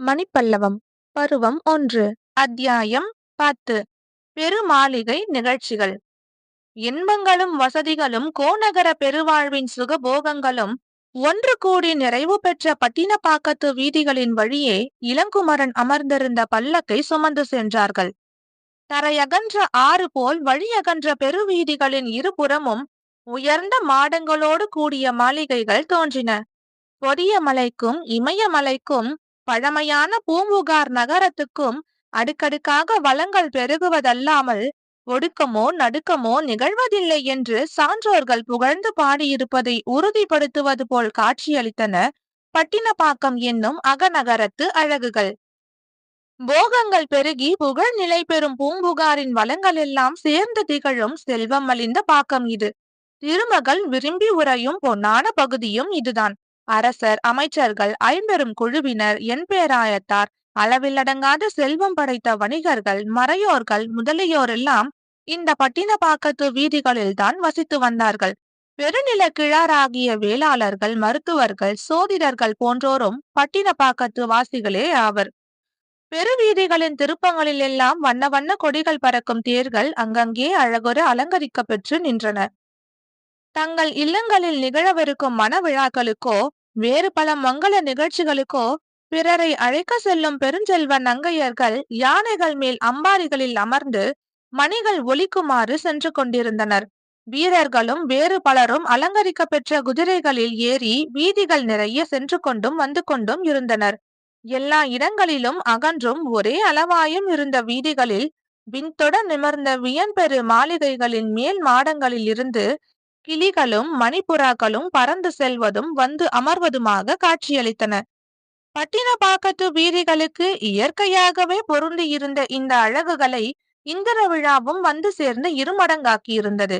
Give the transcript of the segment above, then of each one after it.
மணிப்பல்லவம் பருவம் ஒன்று அத்தியாயம் பத்து. பெருமாளிகை நிகழ்ச்சிகள். இன்பங்களும் வசதிகளும் கோநகர பெருவாழ்வின் சுகபோகங்களும் ஒன்று கூடி நிறைவு பெற்ற பட்டினப்பாக்கத்து வீதிகளின் வழியே இளங்குமரன் அமர்ந்திருந்த பல்லக்கை சுமந்து சென்றார்கள். தரையகன்ற ஆறு போல் வழியகன்ற பெருவீதிகளின் இருபுறமும் உயர்ந்த மாடங்களோடு கூடிய மாளிகைகள் தோன்றின. பொதியமலைக்கும் இமயமலைக்கும் பழமையான பூம்புகார் நகரத்துக்கும் அடுக்கடுக்காக வளங்கள் பெருகுவதல்லாமல் ஒடுக்கமோ நடுக்கமோ நிகழ்வதில்லை என்று சான்றோர்கள் புகழ்ந்து பாடியிருப்பதை உறுதிப்படுத்துவது போல் காட்சியளித்தன பட்டினப்பாக்கம் என்னும் அகநகரத்து அழகுகள். போகங்கள் பெருகி புகழ் நிலை பெறும் பூம்புகாரின் வளங்கள் எல்லாம் சேர்ந்து திகழும் செல்வம் அழிந்த பாக்கம் இது. திருமகள் விரும்பி உறையும் பொன்னான பகுதியும் இதுதான். அரசர் அமைச்சர்கள் ஐம்பெரும் குழுவினர் என் பேராயத்தார் அளவில்லடங்காத செல்வம் படைத்த வணிகர்கள் மறையோர்கள் முதலியோரெல்லாம் இந்த பட்டினப்பாக்கத்து வீதிகளில்தான் வசித்து வந்தார்கள். பெருநில கிழாராகிய வேளாளர்கள் மருத்துவர்கள் சோதிடர்கள் போன்றோரும் பட்டினப்பாக்கத்து வாசிகளே ஆவர். பெருவீதிகளின் திருப்பங்களில் எல்லாம் வண்ண வண்ண கொடிகள் பறக்கும் தேர்கள் அங்கங்கே அழகொரு அலங்கரிக்க பெற்று நின்றன. தங்கள் இல்லங்களில் நிகழவிருக்கும் மன விழாக்களுக்கோ வேறு பல மங்கள நிகழ்ச்சிகளுக்கோ பிறரை அழைக்க செல்லும் பெருஞ்செல்வ நங்கையர்கள் யானைகள் மேல் அம்பாரிகளில் அமர்ந்து மணிகள் ஒலிக்குமாறு சென்று கொண்டிருந்தனர். வீரர்களும் வேறு பலரும் அலங்கரிக்க பெற்ற குதிரைகளில் ஏறி வீதிகள் நிறைய சென்று கொண்டும் வந்து கொண்டும் இருந்தனர். எல்லா இடங்களிலும் அகன்றும் ஒரே அளவாயும் இருந்த வீதிகளில் விண்தொட நிமர்ந்த வியன்பெரு மாளிகைகளின் மேல் மாடங்களில் இருந்து கிளிகளும் மணிப்புறாக்களும் பறந்து செல்வதும் வந்து அமர்வதுமாக காட்சியளித்தன. பட்டினப்பாக்கத்து வீதிகளுக்கு இயற்கையாகவே பொருந்தியிருந்த இந்த அழகுகளை இந்திர விழாவும் வந்து சேர்ந்து இருமடங்காக்கியிருந்தது.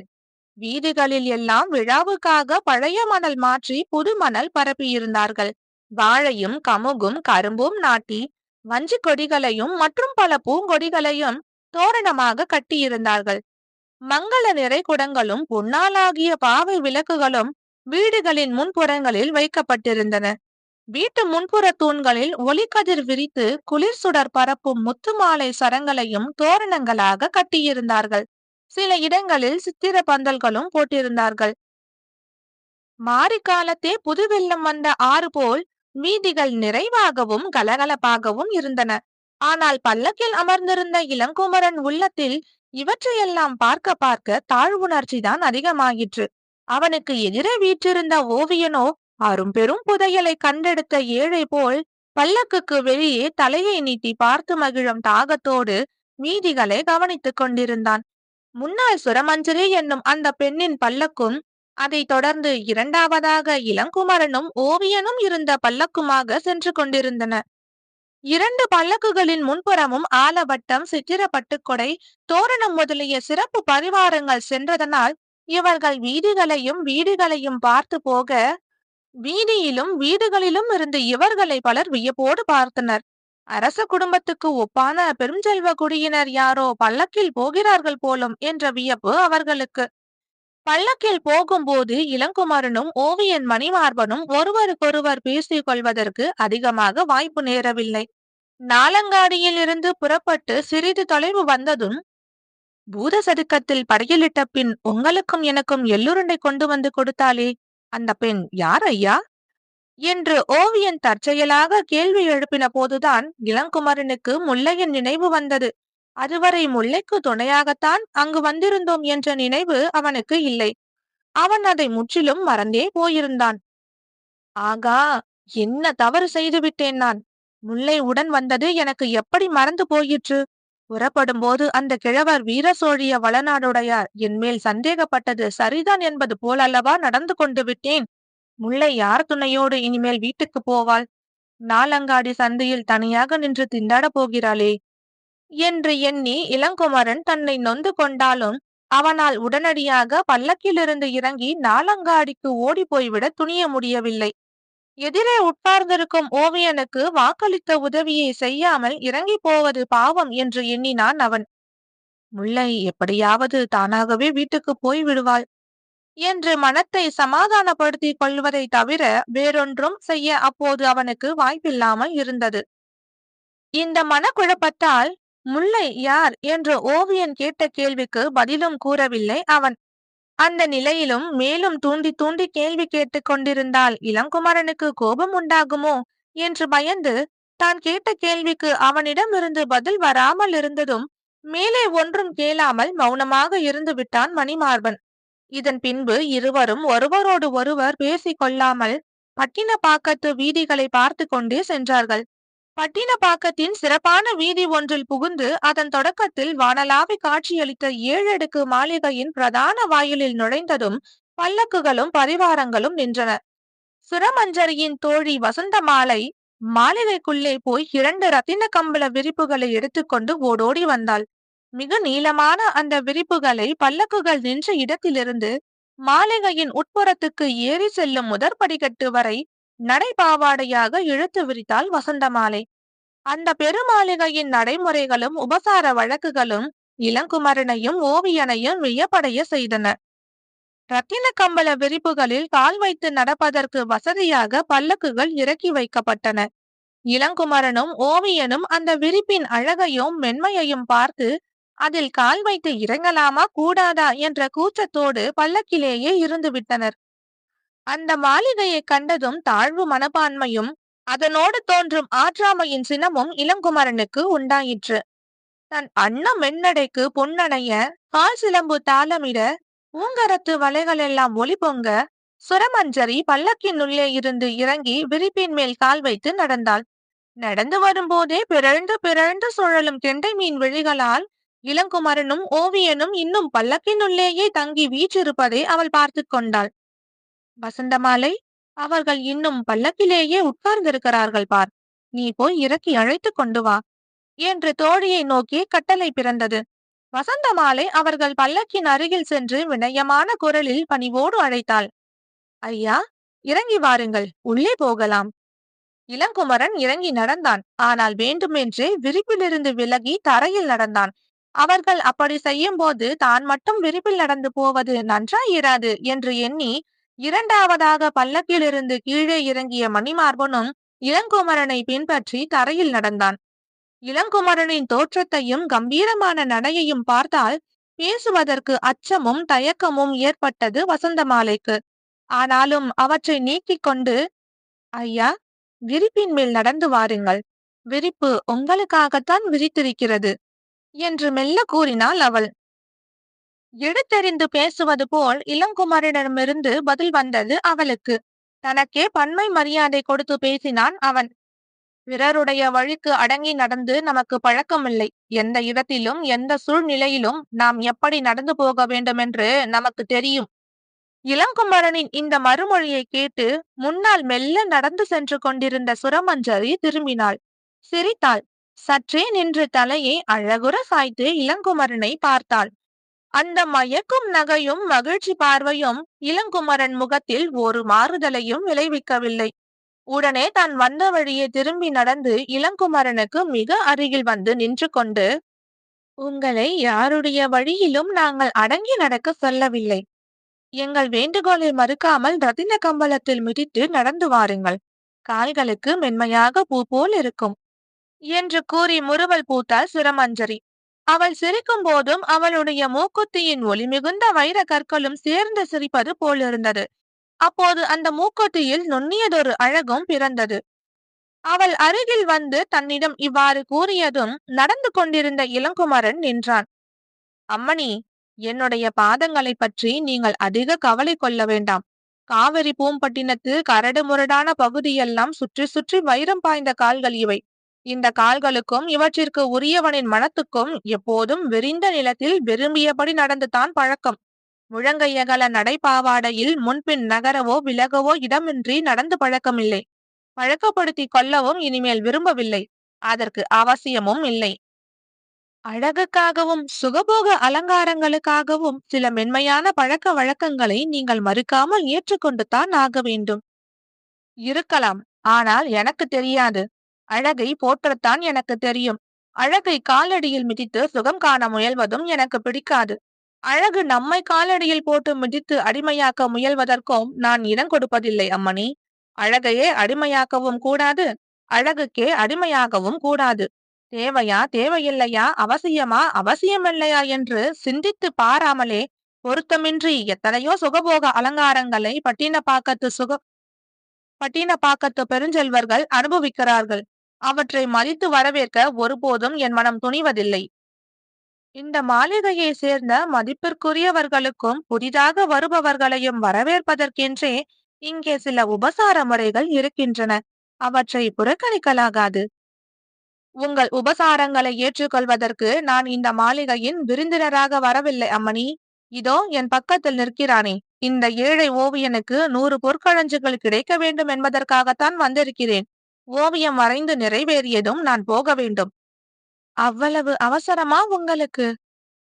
வீதிகளில் எல்லாம் விழாவுக்காக பழைய மணல் மாற்றி புது மணல் பரப்பியிருந்தார்கள். வாழையும் கமுகும் கரும்பும் நாட்டி வஞ்சி கொடிகளையும் மற்றும் பல பூங்கொடிகளையும் தோரணமாக கட்டியிருந்தார்கள். மங்கள நிறை குடங்களும் பொன்னாலாகிய பாவை விளக்குகளும் வீடுகளின் முன்புறங்களில் வைக்கப்பட்டிருந்தன. வீட்டு முன்புற தூண்களில் ஒளிக்கதிர் விரித்து குளிர் சுடர் பரப்பும் முத்து மாலை சரங்களையும் தோரணங்களாக கட்டியிருந்தார்கள். சில இடங்களில் சித்திர பந்தல்களும் போட்டிருந்தார்கள். மாரி காலத்தே புது வெள்ளம் வந்த ஆறு போல் வீதிகள் நிறைவாகவும் கலகலப்பாகவும் இருந்தன. ஆனால் பல்லக்கில் அமர்ந்திருந்த இளங்குமரன் உள்ளத்தில் இவற்றையெல்லாம் பார்க்க பார்க்க தாழ்வுணர்ச்சி தான் அதிகமாயிற்று. அவனுக்கு எதிரே வீற்றிருந்த ஓவியனோ அரும்பெரும் புதையலை கண்டெடுத்த ஏழை போல் பல்லக்குக்கு வெளியே தலையை நீட்டி பார்த்து மகிழும் தாகத்தோடு மீதிகளை கவனித்துக் கொண்டிருந்தான். முன்னாள் சுரமஞ்சரி என்னும் அந்த பெண்ணின் பல்லக்கும் அதை தொடர்ந்து இரண்டாவதாக இளங்குமரனும் ஓவியனும் இருந்த பல்லக்குமாக சென்று கொண்டிருந்தன. இரண்டு பல்லக்குகளின் முன்புறமும் ஆலவட்டம் சித்திர பட்டுக்கொடை தோரணம் முதலிய சிறப்பு பரிவாரங்கள் சென்றதனால் இவர்கள் வீதிகளையும் வீடுகளையும் பார்த்து போக வீதியிலும் வீடுகளிலும் இருந்து இவர்களை பலர் வியப்போடு பார்த்தனர். அரச குடும்பத்துக்கு ஒப்பான பெருஞ்செல்வ குடியினர் யாரோ பல்லக்கில் போகிறார்கள் போலும் என்ற வியப்பு அவர்களுக்கு. பல்லக்கில் போகும்போது இளங்குமரனும் ஓவியன் மணிமார்பனும் ஒருவருக்கொருவர் பேசிக் கொள்வதற்கு அதிகமாக வாய்ப்பு நேரவில்லை. நாலங்காடியில் இருந்து புறப்பட்டு சிறிது தொலைவு வந்ததும் பூத சதுக்கத்தில் படையலிட்ட பின் உங்களுக்கும் எனக்கும் எள்ளுருண்டை கொண்டு வந்து கொடுத்தாளே அந்த பெண் யார் ஐயா? என்று ஓவியன் தற்செயலாக கேள்வி எழுப்பின போதுதான் இளங்குமரனுக்கு முல்லையின் நினைவு வந்தது. அதுவரை முல்லைக்கு துணையாகத்தான் அங்கு வந்திருந்தோம் என்ற நினைவு அவனுக்கு இல்லை. அவன் அதை முற்றிலும் மறந்தே போயிருந்தான். ஆகா என்ன தவறு செய்து விட்டேன் நான்? முல்லை உடன் வந்தது எனக்கு எப்படி மறந்து போயிற்று? புறப்படும் போது அந்த கிழவர் வீர சோழிய வளநாடுடையார் என்மேல் சந்தேகப்பட்டது. சரிதான் என்பது போல் அல்லவா நடந்து கொண்டு விட்டேன்? முல்லை யார் துணையோடு இனிமேல் வீட்டுக்கு போவாள்? நாலங்காடி சந்தையில் தனியாக நின்று திண்டாட போகிறாளே. என்று எண்ணி இளங்குமரன் தன்னை நொந்து கொண்டாலும் அவனால் உடனடியாக பல்லக்கிலிருந்து இறங்கி நாலங்காடிக்கு ஓடி போய்விட துணிய முடியவில்லை. எதிரே உட்கார்ந்திருக்கும் ஓவியனுக்கு வாக்களித்த உதவியை செய்யாமல் இறங்கி போவது பாவம் என்று எண்ணினான் அவன். முல்லை எப்படியாவது தானாகவே வீட்டுக்கு போய் விடுவாள் என்று மனத்தை சமாதானப்படுத்திக் கொள்வதை தவிர வேறொன்றும் செய்ய அப்போது அவனுக்கு வாய்ப்பில்லாமல் இருந்தது. இந்த மனக்குழப்பத்தால் முல்லை யார்? என்று ஓவியன் கேட்ட கேள்விக்கு பதிலும் கூறவில்லை அவன். அந்த நிலையிலும் மேலும் தூண்டி தூண்டி கேள்வி கேட்டுக் கொண்டிருந்தால் இளங்குமரனுக்கு கோபம் உண்டாகுமோ? என்று பயந்து தான் கேட்ட கேள்விக்கு அவனிடமிருந்து பதில் வராமல் இருந்ததும் மேலே ஒன்றும் கேளாமல் மௌனமாக இருந்து விட்டான் மணிமார்பன். இதன் பின்பு இருவரும் ஒருவரோடு ஒருவர் பேசிக் கொள்ளாமல் பட்டினப்பாக்கத்து வீதிகளை பார்த்து கொண்டே சென்றார்கள். பட்டினப்பாக்கத்தின் சிறப்பான வீதி ஒன்றில் புகுந்து அதன் தொடக்கத்தில் வானலாவி காட்சியளித்த ஏழடுக்கு மாளிகையின் பிரதான வாயிலில் நுழைந்ததும் பல்லக்குகளும் பரிவாரங்களும் நின்றன. சுரமஞ்சரியின் தோழி வசந்த மாலை மாளிகைக்குள்ளே போய் இரண்டு ரத்தின கம்பள விரிப்புகளை எடுத்துக்கொண்டு ஓடோடி வந்தாள். மிக நீளமான அந்த விரிப்புகளை பல்லக்குகள் நின்ற இடத்திலிருந்து மாளிகையின் உட்புறத்துக்கு ஏறி செல்லும் முதற்படிக்கட்டு வரை நடைபாவாடையாக இழுத்து விரித்தாள் வசந்தமாலை அந்த பெருமாளிகையின் நடைமுறைகளும் உபசார வழக்குகளும் இளங்குமரனையும் ஓவியனையும் வியப்படைய செய்தன. ரத்தின கம்பள விரிப்புகளில் கால் வைத்து நடப்பதற்கு வசதியாக பல்லக்குகள் இறக்கி வைக்கப்பட்டன. இளங்குமரனும் ஓவியனும் அந்த விரிப்பின் அழகையும் மென்மையையும் பார்த்து அதில் கால் வைத்து இறங்கலாமா? கூடாதா? என்ற கூச்சத்தோடு பல்லக்கிலேயே இருந்து விட்டனர் அந்த மாளிகையை கண்டதும் தாழ்வு மனப்பான்மையும் அதனோடு தோன்றும் ஆற்றாமையின் சினமும் இளங்குமரனுக்கு உண்டாயிற்று. தன் அண்ண மென்னடைக்கு பொன்னடைய கால் சிலம்பு தாளமிட ஊங்கரத்து வலைகள் எல்லாம் ஒளி பொங்க சுரமஞ்சரி பல்லக்கின் உள்ளே இருந்து இறங்கி விரிப்பின் மேல் கால் வைத்து நடந்தாள். நடந்து வரும்போதே பிறழ்ந்து பிறழ்ந்து சுழலும் கெண்டை மீன் விழிகளால் இளங்குமரனும் ஓவியனும் இன்னும் பல்லக்கினுள்ளேயே தங்கி வீற்றிருப்பதை அவள் பார்த்து கொண்டாள். வசந்தமாலை அவர்கள் இன்னும் பல்லக்கிலேயே உட்கார்ந்திருக்கிறார்கள் பார். நீ போய் இறக்கி அழைத்து கொண்டு வா. என்று தோழியை நோக்கி கட்டளை பிறந்தது. வசந்தமாலை அவர்கள் பல்லக்கின் அருகில் சென்று வினயமான குரலில் பணிவோடு அழைத்தாள். ஐயா இறங்கி வாருங்கள் உள்ளே போகலாம். இளங்குமரன் இறங்கி நடந்தான். ஆனால் வேண்டுமென்றே விரிப்பிலிருந்து விலகி தரையில் நடந்தான். அவர்கள் அப்படி செய்யும் போது தான் மட்டும் விரிப்பில் நடந்து போவது நன்றாயிராது என்று எண்ணி இரண்டாவதாக பல்லக்கிலிருந்து கீழே இறங்கிய மணிமார்பனும் இளங்குமரனை பின்பற்றி தரையில் நடந்தான். இளங்குமரனின் தோற்றத்தையும் கம்பீரமான நடையையும் பார்த்தால் பேசுவதற்கு அச்சமும் தயக்கமும் ஏற்பட்டது வசந்தமாலைக்கு. ஆனாலும் அவற்றை நீக்கிக் கொண்டு ஐயா விரிப்பின் மேல் நடந்து வாருங்கள். விரிப்பு உங்களுக்காகத்தான் விரித்திருக்கிறது என்று மெல்ல கூறினாள் அவள். எடுத்தெறிந்து பேசுவது போல் இளங்குமரனிடமிருந்து பதில் வந்தது அவளுக்கு. தனக்கே பன்மை மரியாதை கொடுத்து பேசினான் அவன். பிறருடைய வழிக்கு அடங்கி நடந்து நமக்கு பழக்கமில்லை. எந்த இடத்திலும் எந்த சூழ்நிலையிலும் நாம் எப்படி நடந்து போக வேண்டுமென்று நமக்கு தெரியும். இளங்குமரனின் இந்த மறுமொழியை கேட்டு முன்னால் மெல்ல நடந்து சென்று கொண்டிருந்த சுரமஞ்சரி திரும்பினாள். சிரித்தாள். சற்றே நின்று தலையை அழகுற சாய்த்து இளங்குமரனை பார்த்தாள். அந்த மயக்கும் நகையும் மகிழ்ச்சி பார்வையும் இளங்குமரன் முகத்தில் ஒரு மாறுதலையும் விளைவிக்கவில்லை. உடனே தான் வந்த வழியே திரும்பி நடந்து இளங்குமரனுக்கு மிக அருகில் வந்து நின்று கொண்டு உங்களை யாருடைய வழியிலும் நாங்கள் அடங்கி நடக்க சொல்லவில்லை. எங்கள் வேண்டுகோளை மறுக்காமல் ரத்தின கம்பளத்தில் மிதித்து நடந்து வாருங்கள். கால்களுக்கு மென்மையாக பூ போல் இருக்கும் என்று கூறி முறுவல் பூத்தாள் சிரமஞ்சரி. அவள் சிரிக்கும் போதும் அவளுடைய மூக்குத்தியின் ஒளி மிகுந்த வைர கற்களும் சேர்ந்து சிரிப்பது போலிருந்தது அப்போது அந்த மூக்குத்தியில் நுண்ணியதொரு அழகும் பிறந்தது. அவள் அருகில் வந்து தன்னிடம் இவ்வாறு கூறியதும் நடந்து கொண்டிருந்த இளங்குமரன் நின்றான். அம்மணி என்னுடைய பாதங்களை பற்றி நீங்கள் அதிக கவலை கொள்ள வேண்டாம். காவிரி பூம்பட்டினத்து கரடு முரடான பகுதியெல்லாம் சுற்றி சுற்றி வைரம் பாய்ந்த கால்கள் இவை. இந்த கால்களுக்கும் இவற்றிற்கு உரியவனின் மனத்துக்கும் எப்போதும் விரிந்த நிலத்தில் விரும்பியபடி நடந்துதான் பழக்கம். முழங்கையகல நடைபாவாடையில் முன்பின் நகரவோ விலகவோ இடமின்றி நடந்து பழக்கமில்லை. பழக்கப்படுத்தி கொள்ளவும் இனிமேல் விரும்பவில்லை. அதற்கு அவசியமும் இல்லை. அழகுக்காகவும் சுகபோக அலங்காரங்களுக்காகவும் சில மென்மையான பழக்க வழக்கங்களை நீங்கள் மறுக்காமல் ஏற்றுக்கொண்டு தான் ஆக வேண்டும். இருக்கலாம். ஆனால் எனக்கு தெரியாது. அழகை போற்றத்தான் எனக்கு தெரியும். அழகை காலடியில் மிதித்து சுகம் காண முயல்வதும் எனக்கு பிடிக்காது. அழகு நம்மை காலடியில் போட்டு மிதித்து அடிமையாக்க முயல்வதற்கும் நான் இடம் கொடுப்பதில்லை அம்மணி. அழகையே அடிமையாக்கவும் கூடாது. அழகுக்கே அடிமையாகவும் கூடாது. தேவையா தேவையில்லையா அவசியமா அவசியமில்லையா என்று சிந்தித்து பாராமலே பொருத்தமின்றி எத்தனையோ சுகபோக அலங்காரங்களை பட்டினப்பாக்கத்து சுக பட்டினப்பாக்கத்து பெருஞ்செல்வர்கள் அனுபவிக்கிறார்கள். அவற்றை மதித்து வரவேற்க ஒருபோதும் என் மனம் துணிவதில்லை. இந்த மாளிகையை சேர்ந்த மதிப்பிற்குரியவர்களுக்கும் புதிதாக வருபவர்களையும் வரவேற்பதற்கென்றே இங்கே சில உபசார முறைகள் இருக்கின்றன. அவற்றை புறக்கணிக்கலாகாது. உங்கள் உபசாரங்களை ஏற்றுக்கொள்வதற்கு நான் இந்த மாளிகையின் விருந்தினராக வரவில்லை அம்மணி. இதோ என் பக்கத்தில் நிற்கிறானே. இந்த ஏழை ஓவியனுக்கு நூறு பொற்களஞ்சுகள் கிடைக்க வேண்டும் என்பதற்காகத்தான் வந்திருக்கிறேன். ஓவியம் வரைந்து நிறைவேறியதும் நான் போக வேண்டும். அவ்வளவு அவசரமா உங்களுக்கு?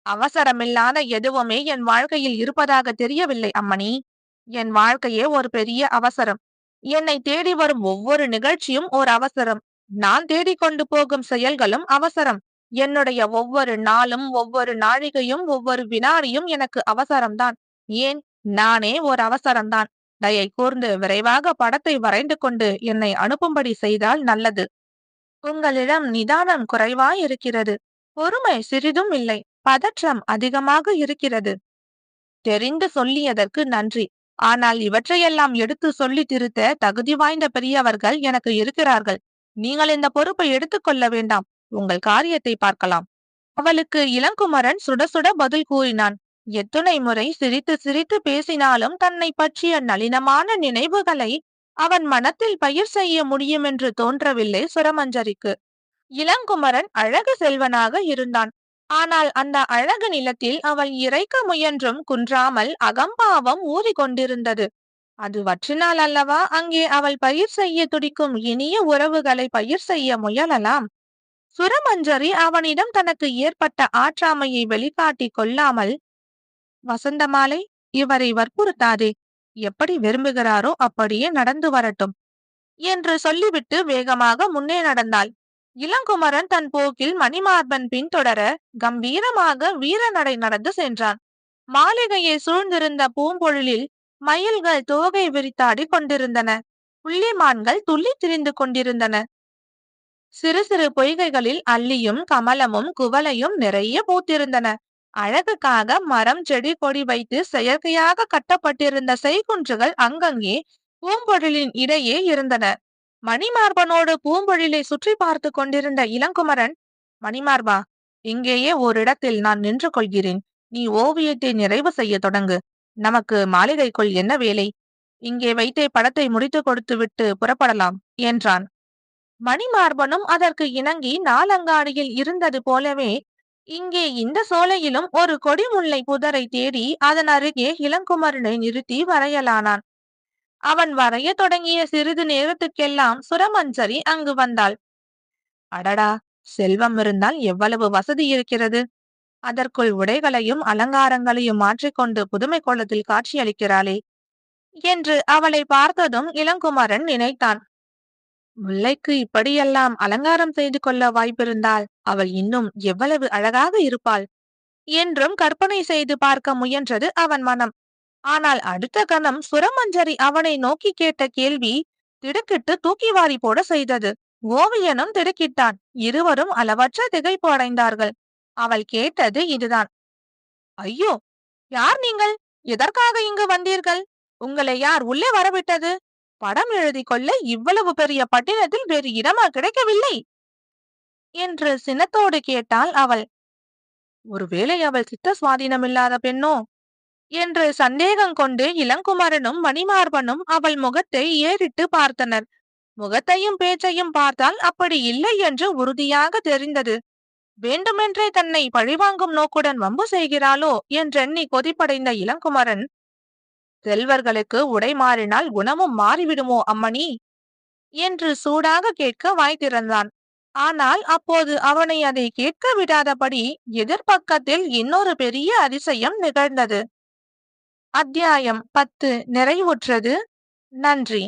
அவசரமில்லாத எதுவுமே என் வாழ்க்கையில் இருப்பதாக தெரியவில்லை அம்மணி. என் வாழ்க்கையே ஒரு பெரிய அவசரம். என்னை தேடி வரும் ஒவ்வொரு நிகழ்ச்சியும் ஒரு அவசரம். நான் தேடிக்கொண்டு போகும் செயல்களும் அவசரம். என்னுடைய ஒவ்வொரு நாளும் ஒவ்வொரு நாழிகையும் ஒவ்வொரு வினாடியும் எனக்கு அவசரம்தான். ஏன்? நானே ஒரு அவசரம்தான். தயை கூர்ந்து விரைவாக படத்தை வரைந்து கொண்டு என்னை அனுப்பும்படி செய்தால் நல்லது. உங்களிடம் நிதானம் குறைவாய் இருக்கிறது பொறுமை சிறிதும் இல்லை. பதற்றம் அதிகமாக இருக்கிறது. தெரிந்து சொல்லியதற்கு நன்றி. ஆனால் இவற்றையெல்லாம் எடுத்து சொல்லி திருத்த தகுதி வாய்ந்த பெரியவர்கள் எனக்கு இருக்கிறார்கள். நீங்கள் இந்த பொறுப்பை எடுத்துக்கொள்ள வேண்டாம். உங்கள் காரியத்தை பார்க்கலாம். அவளுக்கு இளங்குமரன் சுட சுட பதில் கூறினான். எத்துணை முறை சிரித்து சிரித்து பேசினாலும் தன்னை பற்றிய நளினமான நினைவுகளை அவன் மனத்தில் பயிர் செய்ய முடியும் என்று தோன்றவில்லை சுரமஞ்சரிக்கு. இளங்குமரன் அழகு செல்வனாக இருந்தான். ஆனால் அந்த அழகு நிலத்தில் அவள் இறைக்க முயன்றும் குன்றாமல் அகம்பாவம் ஊறிக்கொண்டிருந்தது. அது வற்றினால் அல்லவா அங்கே அவள் பயிர் செய்ய துடிக்கும் இனிய உறவுகளை பயிர் செய்ய முயலலாம்? சுரமஞ்சரி அவனிடம் தனக்கு ஏற்பட்ட ஆற்றாமையை வெளிக்காட்டிக் கொள்ளாமல் வசந்தமாலை இவரை வற்புறுத்தாதே. எப்படி விரும்புகிறாரோ அப்படியே நடந்து வரட்டும். என்று சொல்லிவிட்டு வேகமாக முன்னே நடந்தாள். இளங்குமரன் தன் போக்கில் மணிமார்பன் பின்தொடர கம்பீரமாக வீர நடை நடந்து சென்றான். மாளிகையை சூழ்ந்திருந்த பூம்பொழிலில் மயில்கள் தோகை விரித்தாடி கொண்டிருந்தன. புள்ளிமான்கள் துள்ளி திரிந்து கொண்டிருந்தன. சிறு சிறு பொய்கைகளில் அல்லியும் கமலமும் குவலையும் நிறைய பூத்திருந்தன. அழகுக்காக மரம் செடி கொடி வைத்து செயற்கையாக கட்டப்பட்டிருந்த செய்குன்றுகள் அங்கங்கே பூம்பொழிலின் இடையே இருந்தன. மணிமார்பனோடு பூம்பொழிலை சுற்றி பார்த்து கொண்டிருந்த இளங்குமரன் மணிமார்பா இங்கேயே ஓரிடத்தில் நான் நின்று கொள்கிறேன். நீ ஓவியத்தை நிறைவு செய்ய தொடங்கு. நமக்கு மாளிகைக்குள் என்ன வேலை? இங்கே வைத்தே படத்தை முடித்து கொடுத்து விட்டு புறப்படலாம் என்றான். மணிமார்பனும் அதற்கு இணங்கி நாலங்காடியில் இருந்தது போலவே இங்கே இந்த சோலையிலும் ஒரு கொடிமுல்லை புதரை தேடி அதன் அருகே இளங்குமரனை நிறுத்தி வரையலானான். அவன் வரைய தொடங்கிய சிறிது நேரத்துக்கெல்லாம் சுரமஞ்சரி அங்கு வந்தாள். அடடா! செல்வம் இருந்தால் எவ்வளவு வசதி இருக்கிறது? அதற்குள் உடைகளையும் அலங்காரங்களையும் மாற்றிக்கொண்டு புதுமை கோலத்தில் காட்சியளிக்கிறாளே! என்று அவளை பார்த்ததும் இளங்குமரன் நினைத்தான். முல்லைக்கு இப்படியெல்லாம் அலங்காரம் செய்து கொள்ள வாய்ப்பிருந்தால் அவள் இன்னும் எவ்வளவு அழகாக இருப்பாள் என்றும் கற்பனை செய்து பார்க்க முயன்றது அவன் மனம். ஆனால் அடுத்த கணம் சுரமஞ்சரி அவனை நோக்கி கேட்ட கேள்வி திடுக்கிட்டு தூக்கி வாரி போட செய்தது. ஓவியனும் திடுக்கிட்டான். இருவரும் அளவற்ற திகைப்பு அடைந்தார்கள். அவள் கேட்டது இதுதான். ஐயோ! யார் நீங்கள்? எதற்காக இங்கு வந்தீர்கள்? உங்களை யார் உள்ளே வரவிட்டது? படம் எழுதி கொள்ள இவ்வளவு பெரிய பட்டினத்தில் வேறு இடமா கிடைக்கவில்லை? என்று சினத்தோடு கேட்டாள் அவள். ஒருவேளை அவள் சித்த சுவாதீனமில்லாத பெண்ணோ? என்று சந்தேகம் கொண்டு இளங்குமரனும் மணிமார்பனும் அவள் முகத்தை ஏறிட்டு பார்த்தனர். முகத்தையும் பேச்சையும் பார்த்தால் அப்படி இல்லை என்று உறுதியாக தெரிந்தது. வேண்டுமென்றே தன்னை பழிவாங்கும் நோக்குடன் வம்பு செய்கிறாளோ? என்றெண்ணி கொதிப்படைந்த இளங்குமரன் செல்வர்களுக்கு உடை மாறினால் குணமும் மாறிவிடுமோ அம்மணி? என்று சூடாக கேட்க வாய் திறந்தான். ஆனால் அப்போது அவனை அதை கேட்க விடாதபடி எதிர்பக்கத்தில் இன்னொரு பெரிய அதிசயம் நிகழ்ந்தது. அத்தியாயம் பத்து. நிறைவுற்றது. நன்றி.